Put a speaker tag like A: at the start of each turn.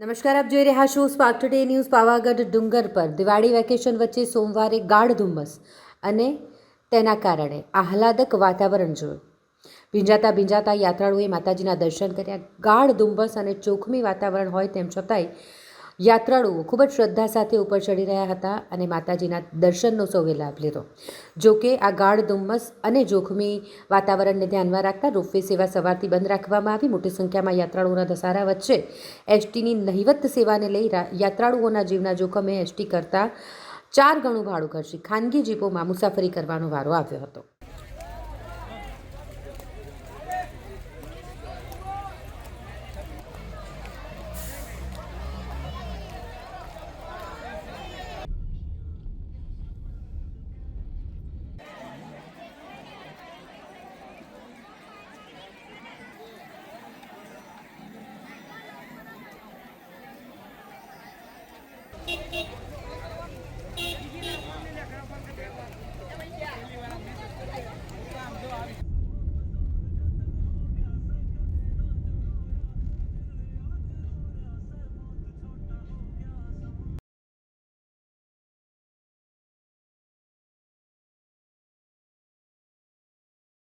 A: નમસ્કાર, આપ જોઈ રહ્યા છો સ્પાર્ક ટુડે ન્યૂઝ પાવાગઢ ડુંગર પર. દિવાળી વેકેશન વચ્ચે સોમવારે ગાઢ ધુમ્મસ અને તેના કારણે આહલાદક વાતાવરણ જોયું. ભીંજાતા ભીંજાતા યાત્રાળુઓએ માતાજીના દર્શન કર્યા. ગાઢ ધુમ્મસ અને ચોખમી વાતાવરણ હોય તેમ છતાંય યાત્રાળુઓ ખૂબ જ શ્રદ્ધા સાથે ઉપર ચડી રહ્યા હતા અને માતાજીના દર્શનનો સૌએ લાભ લીધો. જોકે આ ગાઢ ધુમ્મસ અને જોખમી વાતાવરણને ધ્યાનમાં રાખતા રોપવે સેવા સવારથી બંધ રાખવામાં આવી. મોટી સંખ્યામાં યાત્રાળુઓના ધસારા વચ્ચે એસટીની નહિવત સેવાને લઈ યાત્રાળુઓના જીવના જોખમે એસટી કરતાં ચાર ગણું ભાડું ખર્ચી ખાનગી જીપોમાં મુસાફરી કરવાનો વારો આવ્યો હતો.